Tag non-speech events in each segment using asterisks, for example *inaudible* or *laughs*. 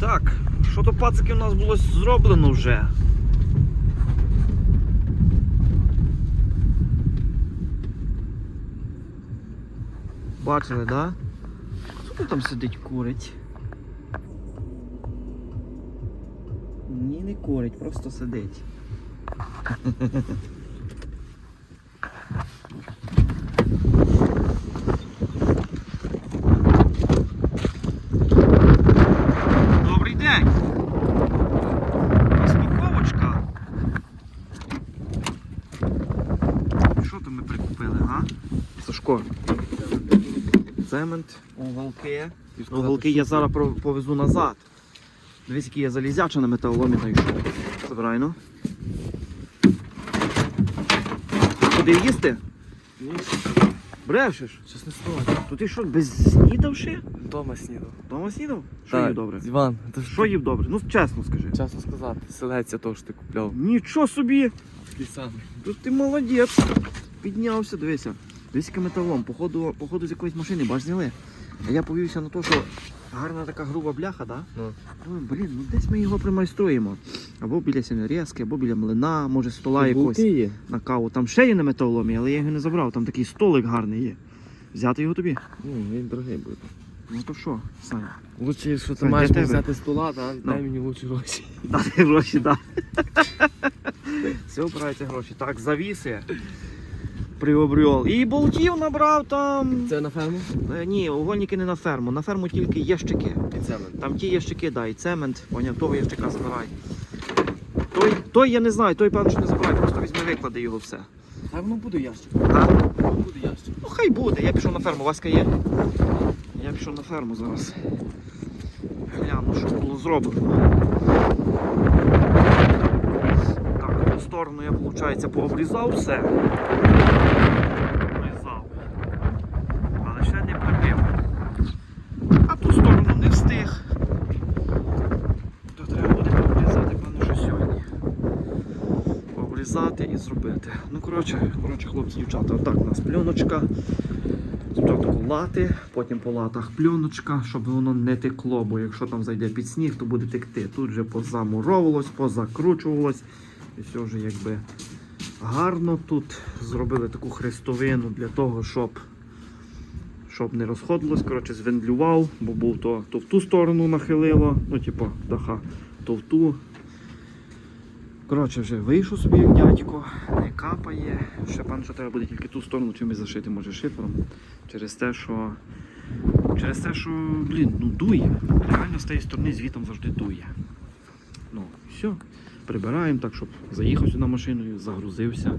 Так, що то пацики у нас було зроблено вже. Бачили, да? Хто там сидить курить? Ні, не курить, просто сидить. *laughs* Що то ми прикупили, а? Сашко. Цемент, уголки. Уголки я зараз повезу назад. Дивись, який я залізяча на металоломі знайшов. Забирай, ну. Куди їсти? Брешеш? Щось не стоїть. То ти що, без снідавши? Дома снідав. Дома снідав? Що їв добре? Іван, ти Що їв добре? Ну чесно скажи. Чесно сказати, селеця того, що ти купляв. Нічого собі! Такий самий. Тут ти молодець. Піднявся, дивися. Дивись, який металом. Походу, походу з якоїсь машини, бач зняли. А я повівся на те, що гарна така груба бляха, да? Ну. Ой, блін, ну десь ми його примайструємо. Або біля сінорізки, або біля млина, може стола якогось є. на каву. Там ще є на металоломі, але я його не забрав. Там такий столик гарний є. Взяти його тобі? Ну, він дорогий буде. Ну то що, Саня? Лучше, якщо ти маєш взяти стола, да, Ну. дай мені лучше гроші. Дати гроші, так. Все опираються гроші. Так, завіси. Приобрел. І болтів набрав там. Це на ферму? Е, Ні, угольники не на ферму. На ферму тільки ящики. І цемент. Там ті ящики, да, і цемент, поняв, того ящика забирай. Той, той я не знаю, той певно, що не забирай, просто візьми виклади його все. Хай воно буде ящик. Так? Воно буде ящик. Ну хай буде, я пішов на ферму, Васька є. Я пішов на ферму зараз. Гляну, що було зроблено. Сторону я, виходить, пообрізав все. Обрізав. Але ще не прибив. А ту сторону не встиг. То треба буде пообрізати, певно, що сьогодні. Обрізати і зробити. Ну, коротше, коротше, хлопці, дівчата, отак у нас пленочка. Спочатку лати, потім по латах пленочка, щоб воно не текло, бо якщо там зайде під сніг, то буде текти. Тут вже позамуровувалось, позакручувалось. І все вже якби гарно тут зробили таку хрестовину для того, щоб, щоб не розходилось. Коротше, звендлював, бо був то, то в ту сторону нахилило, ну, типу, даха, то в ту. Коротше, вже вийшов собі дядько, не капає. Ще пан, що треба буде тільки ту сторону чимось зашити, може шифером. Через те, що. Через те, що, блін, ну дує. Реально з тієї сторони звітом завжди дує. Ну, все. Прибираємо так, щоб заїхав сюди машиною, загрузився,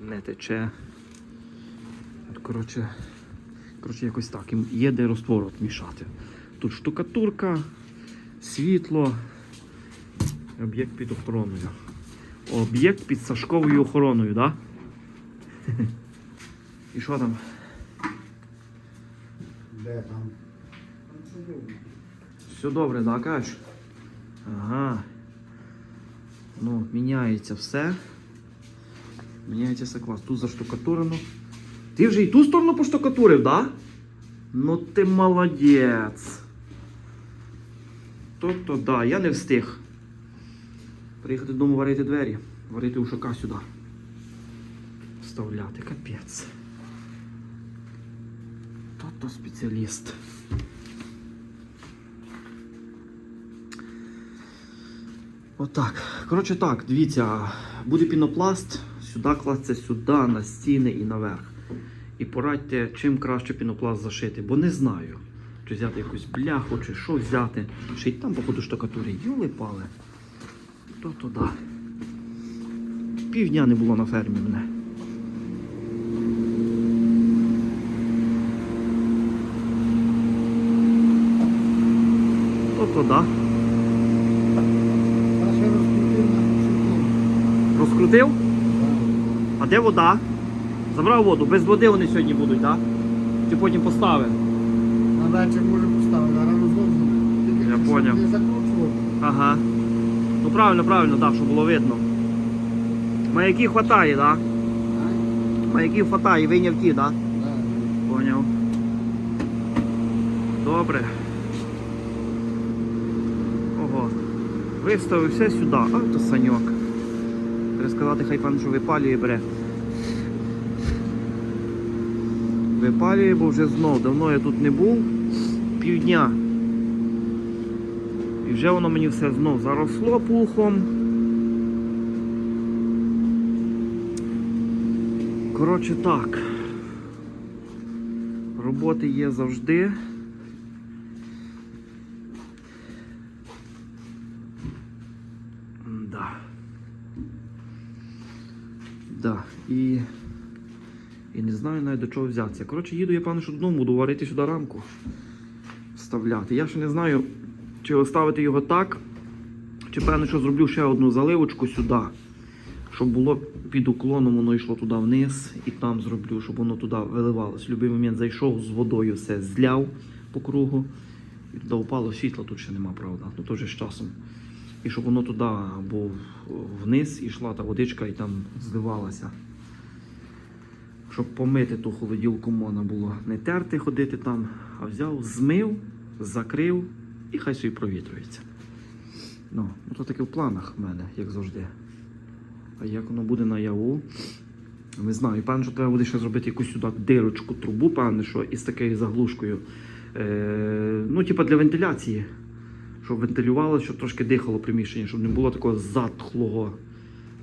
не тече. Коротше, коротше, якось так. Є де розтвор мішати. Тут штукатурка, світло, об'єкт під охороною. Об'єкт під Сашковою охороною, так? Да? І що там? Де там? Все добре, да, кажеш? Ага. Ну, міняється все. Міняється все клас. Тут заштукатурено. Ти вже і ту сторону поштукатурив, да? Ну ти молодець. Тобто, да, я не встиг. Приїхати додому варити двері, варити ушака сюди. Вставляти, капець. То-то спеціаліст. Отак. Коротше так, дивіться, буде пінопласт, сюди класться сюди, на стіни і наверх. І порадьте, чим краще пінопласт зашити, бо не знаю. Чи взяти якусь бляху, чи що взяти. Ще й там, походу, штукатури юли пали. То туди. Півдня не було на фермі мене. То туди. Та ще розкрутив на Розкрутив? А де вода? Забрав воду. Без води вони сьогодні будуть, так? Чи потім поставив? На датчик може поставити, а рано знову. Я поняв. Ага. Ну правильно, правильно, так, щоб було видно. Маяків хватає, так? А? Маяків хватає, вийняв ті, так? Да. Поняв. Добре. Виставився сюди, а то саньок. Треба сказати, хай пан що випалює бере. Випалює, бо вже знов давно я тут не був. Півдня. І вже воно мені все знов заросло пухом. Коротше так. Роботи є завжди. Да. Да. І, і не знаю навіть до чого взятися. Коротше, їду я пане, що буду варити сюди рамку. Вставляти. Я ще не знаю, чи оставити його так, чи певно, що зроблю ще одну заливочку сюди. Щоб було під уклоном, воно йшло туди вниз і там зроблю, щоб воно туди виливалось. В будь-який момент зайшов з водою, все зляв по кругу. І туди упало світло, тут ще нема, правда. Ну то з часом. І щоб воно туди або вниз йшла та водичка і там зливалася. Щоб помити ту холоділку можна було не терти, ходити там, а взяв, змив, закрив і хай собі провітрюється. Ну, ну то таке в планах в мене, як завжди. А як воно буде наяву, не знаю. Певно, що треба буде ще зробити якусь сюди дирочку, трубу, певне, що із такою заглушкою. Е, ну, типа для вентиляції. Щоб вентилювало, щоб трошки дихало приміщення, щоб не було такого затхлого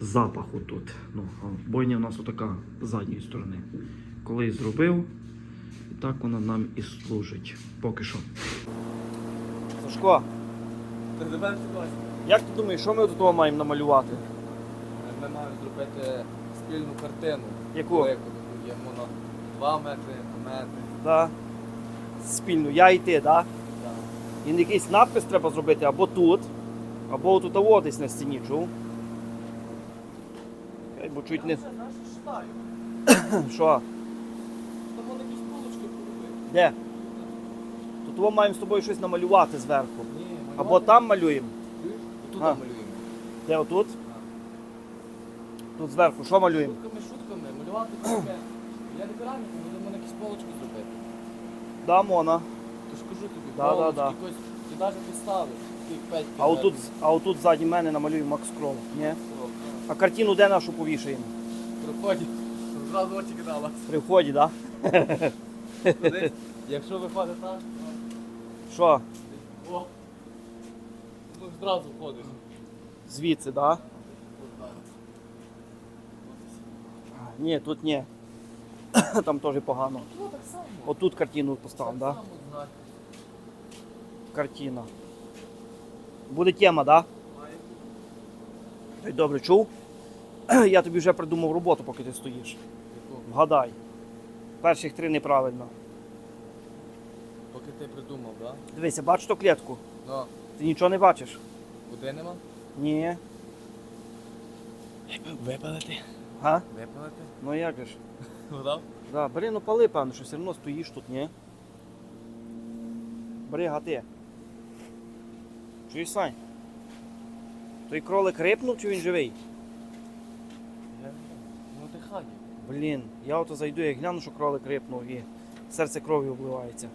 запаху тут. Ну, а бойня в нас отака з задньої сторони. Колись зробив, і так вона нам і служить. Поки що. Сашко, як ти думаєш, що ми до того маємо намалювати? Ми маємо зробити спільну картину. Яку? Є воно 2 метри, метр. Да. Спільно, я і ти, да? І якийсь надпис треба зробити або тут, або тут або десь на стіні, чув? Бо чуть не. Що? Там вони якісь полочки поробили. Де? Тут ми маємо з тобою щось намалювати зверху. Ні, Або там малюємо. Тут А. малюємо. Де отут? Тут зверху, що малюємо? Шутками, шутками, малювати таке. Я не ми можемо якісь полочки зробити. Да, Мона. То ж кажу тобі, Да, да, полочки, да. якось, ти навіть 5 А отут, а отут ззаді мене намалюємо Макс Крол. Ні? А картину де нашу повішаємо? Приходять, зразу очі кидала. При вході, *laughs* так? Туди, Якщо виходить так, Що? то о, ну зразу входиш. Звідси, так? Да? Ні, тут ні. *coughs* Там теж погано. Ну так само. Отут картину поставимо, так да? Картина. Буде тема, да? Ой, Добре, чув? *clears throat* Я тобі вже придумав роботу, поки ти стоїш. Вгадай. Перших три неправильно. Поки ти придумав, так? Дивися, бачиш ту клітку? Ну, Ти нічого не бачиш? куди нема? Ні. Випалити. Га? Випалити? Ну як же ж? Вода? Да, бери, ну пали, певно, що все одно стоїш тут, ні? Бери, гати. Чуєш, Сань? Той кролик рипнув чи він живий? Ну дихає. Блін, я ото зайду, я гляну, що кролик рипнув і серце кров'ю обливається.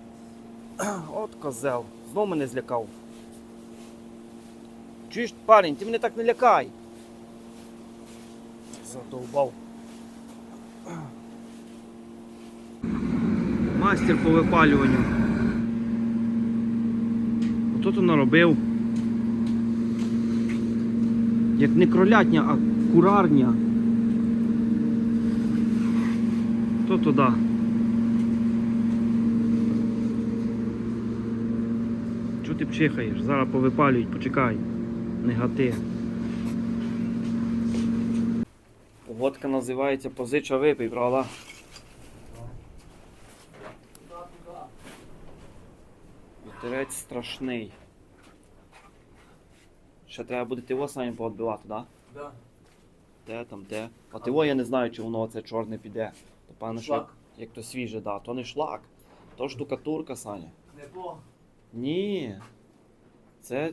*clears throat* От козел. Знов мене злякав. Чуєш, парень, ти мене так не лякай. Задовбав. Мастер по випалюванню. Ото то наробив. Як не кролятня, а курарня. То туди. Чого ти пчихаєш? Зараз повипалюють, почекай. Не гати. Погодка називається позича випий, правда? Вітерець страшний. Ще треба буде тиво самі поотбивати, так? Да? Да. Де там, де? А тиво я не знаю, чи воно оце чорне піде. То певно, що як, Шлак. як то свіже, да. то не шлак, то штукатурка, Саня. Не по. Ні. Це.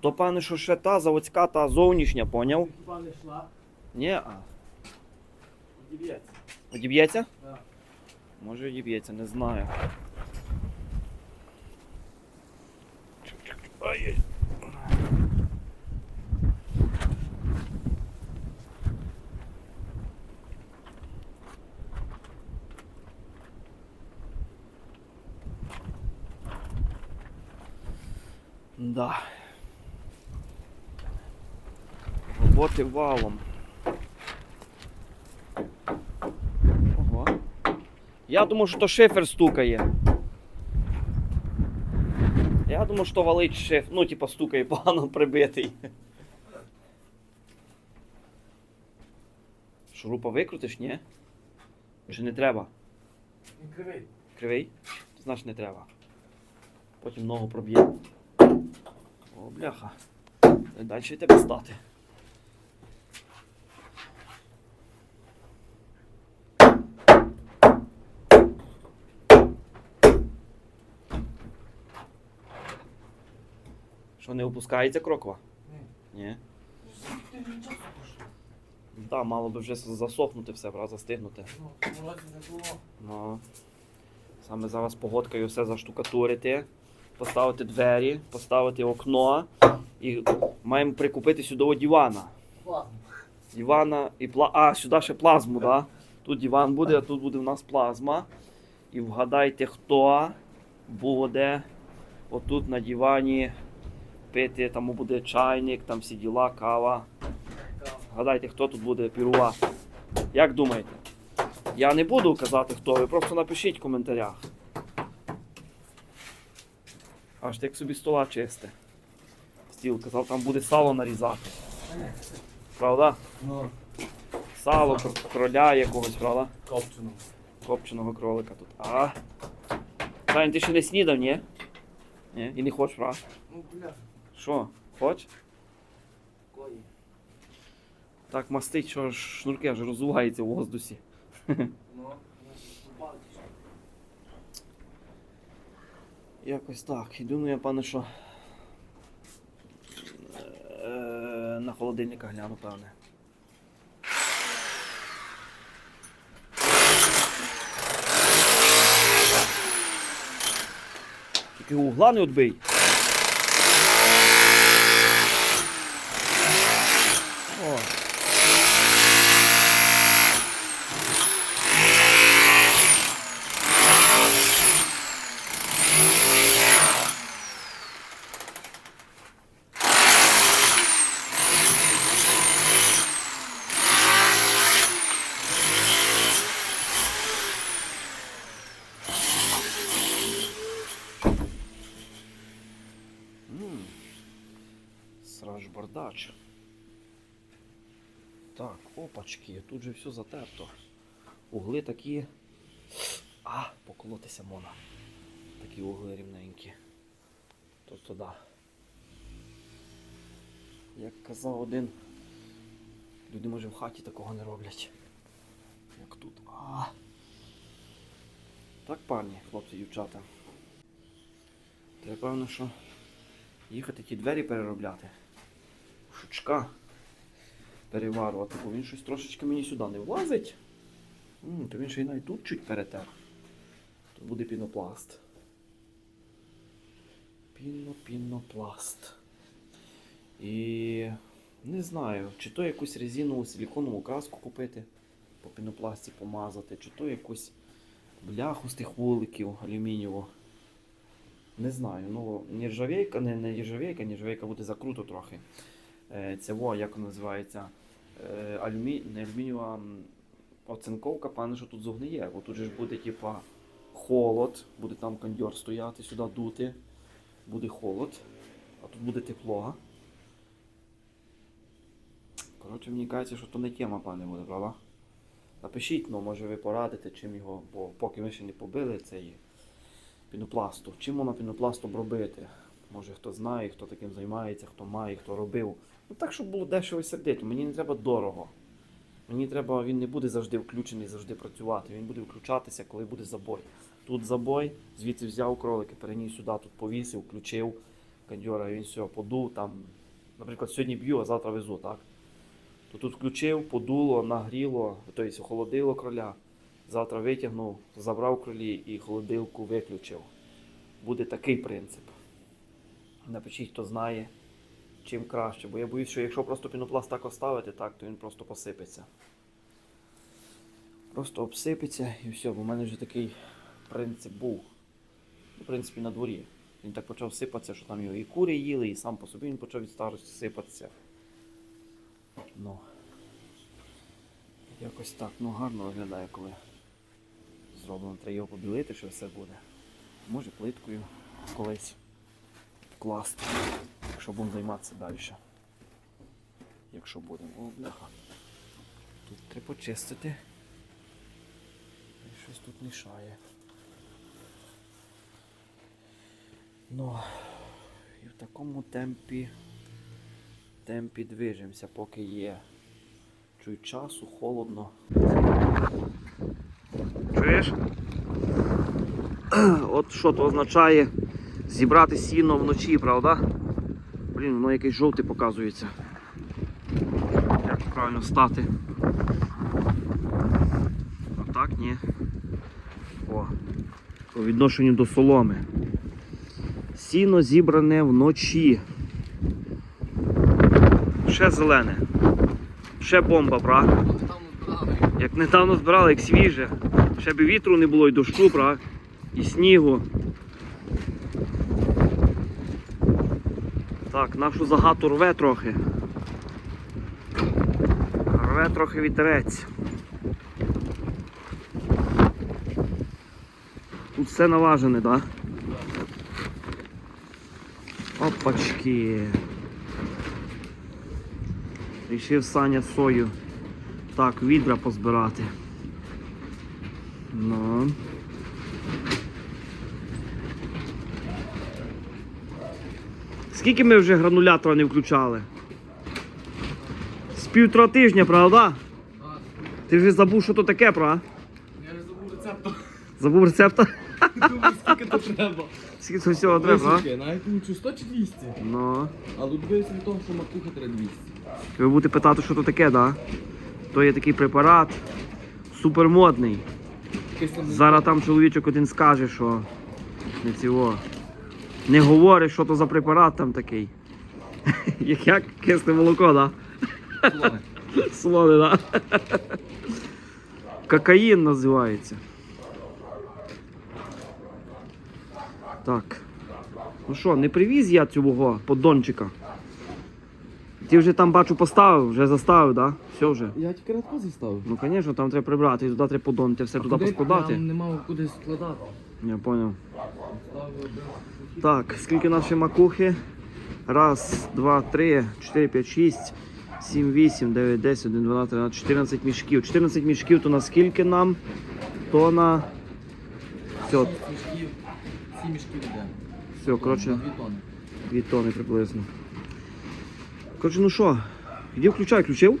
То певно, що ще та заводська, та зовнішня, поняв? Хіба не йшла? Ні, а. Дів'яться. Одіб'ється? Да. Може одіб'ється, не знаю. Ай-яй. Да. Роботи валом. Ого. Я думав, що то шифер стукає. Я думав, що валить шиф. Ну, типа стукає погано прибитий. Шурупа викрутиш, ні? Чи не треба? Він кривий. Кривий? Значить не треба. Потім ногу проб'є. О, бляха. Далі тебе стати. Що не опускається кроква? Ні. Ні. Так, мало би вже засохнути все, правда, застигнути. Ну. Ну, саме зараз погодкою все заштукатурити, поставити двері, поставити окно і маємо прикупити сюди дивана. Дивана і пла... А, сюди ще плазму, да? Тут диван буде, а тут буде в нас плазма. І вгадайте, хто буде отут на дивані пити, там буде чайник, там всі діла, кава. Гадайте, хто тут буде пірувати. Як думаєте? Я не буду казати, хто ви, просто напишіть в коментарях. Аж так собі стола чисте. Стіл казав, там буде сало нарізати. Правда? Ну, Сало, кр- кроля якогось, правда? копчену. Копченого кролика тут. А. Тань, ти ще не снідав, ні? Ні? І не хочеш, правда? Ну, бля, Що? Хоч? кої. Так мастить, що ж шнурки аж розвиваються в воздусі. *laughs* Ну, ну, попали. Якось так. І думаю, пане, що е, на холодильника гляну, певне. Тільки угла не відбий. О. М. Сраж бардач. Так, опачки, тут же все затерто. Угли такі. А, поколотися можна. Такі угли рівненькі. Тобто да. Як казав один, люди може в хаті такого не роблять. Як тут. А. Так, парні, хлопці, дівчата. Треба певно, що їхати ті двері переробляти. Шучка переварувати, бо він щось трошечки мені сюди не влазить. М, то він ще й навіть тут чуть перетер. Тут буде пінопласт. Піно, пінопласт. І не знаю, чи то якусь резинову силіконову краску купити, по пінопласті помазати, чи то якусь бляху з тих вуликів алюмінієву. Не знаю, ну нержавейка, не, не нержавейка, нержавейка буде закруто трохи. Це во, як називається, алюмі... не алюмінієва оцинковка, певно, що тут зогниє. Бо тут же ж буде типа холод, буде там кондьор стояти, сюди дути, буде холод, а тут буде тепло. Коротше, мені кажеться, що то не тема, пане буде, правда? Напишіть, ну, може ви порадите, чим його, бо поки ми ще не побили цей пінопласту. Чим воно пінопластом робити? Може хто знає, хто таким займається, хто має, хто робив. Ну так, щоб було дешево і сердито. Мені не треба дорого. Мені треба, він не буде завжди включений, завжди працювати. Він буде включатися, коли буде забой. Тут забой, звідси взяв кролики, переніс сюди, тут повісив, включив кондьора, він все, подув там. Наприклад, сьогодні б'ю, а завтра везу, так? То тут включив, подуло, нагріло, тобто охолодило кроля. Завтра витягнув, забрав кролі і холодилку виключив. Буде такий принцип. Напишіть, хто знає, чим краще. Бо я боюсь, що якщо просто пінопласт так оставити, так, то він просто посипеться. Просто обсипеться і все, бо в мене вже такий принцип був. В принципі, на дворі. Він так почав сипатися, що там його і кури їли, і сам по собі він почав від старості сипатися. Ну. Якось так, ну гарно виглядає, коли зроблено. Треба його побілити, що все буде. Може плиткою колись вкласти, якщо будемо займатися далі. Якщо будемо. О, бляха. Тут треба почистити. Щось тут мішає. Ну, і в такому темпі, темпі движемося, поки є. Чую часу, холодно. Чуєш? От що то означає зібрати сіно вночі, правда? Блін, воно якесь жовте показується. Як правильно стати? А так, ні. О, по відношенню до соломи. Сіно зібране вночі. Ще зелене. Ще бомба, збирали. Як недавно збирали, як свіже. Ще б вітру не було, і дощу, правда? І снігу. Так, нашу загату рве трохи. Рве трохи вітерець. Тут все наважене, так? Да? Опачки. Рішив Саня сою. Так, відра позбирати. Ну. Скільки ми вже гранулятора не включали? З півтора тижня, правда? Ти вже забув, що то таке, правда? Я не забув рецепту. Забув рецепта? Думаю, скільки то треба. Скільки це всього треба, правда? Навіть получу 100 чи 200. Ну. Але дивився від того, що макуха треба 200. Ви будете питати, що то таке, да? То є такий препарат супермодний. Зараз там чоловічок один скаже, що не цього. Не говорить, що то за препарат там такий. *laughs* Як як кисне молоко, да? Солоне, *laughs* да? Кокаїн називається. Так. Ну що, не привіз я цього поддончика. Ти вже там бачу поставив, вже заставив, да? Все вже. Я тільки радко зіставив. Ну, звісно, там треба прибрати, і туди треба поддон, ти все туди поскладати. Там нема куди складати. Я понял. Так, скільки наші макухи? Раз, два, три, чотири, п'ять, шість, сім, вісім, дев'ять, десять, один, дванадцять, тринадцять, 14 мішків. 14 мішків то на скільки нам? То на. Все, мішків. Сім мішків йде. все, коротше, Дві тони. дві тони приблизно. Коротше, ну що, іди включай, включив?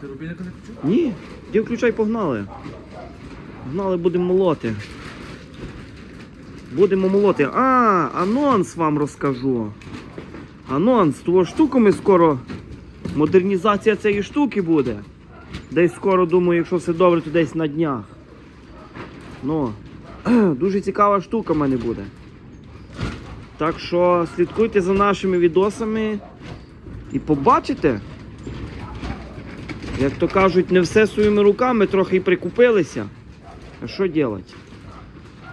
Ти рубільника не почув? Ні, іди включай, погнали. Погнали, будемо молоти. Будемо молоти. А, анонс вам розкажу. Анонс, того штуку ми скоро. Модернізація цієї штуки буде. Десь скоро, думаю, якщо все добре, то десь на днях. Ну, *clears throat* дуже цікава штука в мене буде. Так що слідкуйте за нашими відосами і побачите. Як то кажуть, не все своїми руками, трохи і прикупилися. А що робити?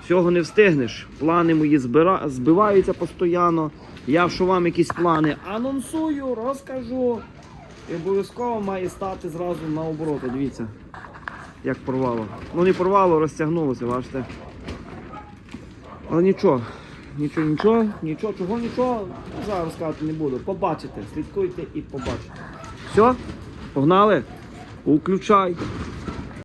Всього не встигнеш. Плани мої збиваються постійно. Я що вам якісь плани анонсую, розкажу. І обов'язково має стати зразу на обороти. Дивіться, як порвало. Ну не порвало, розтягнулося, бачите. Але нічого, нічого, нічого, нічого, чого нічого, зараз розказувати не буду. Побачите, слідкуйте і побачите. Все, погнали? Включай.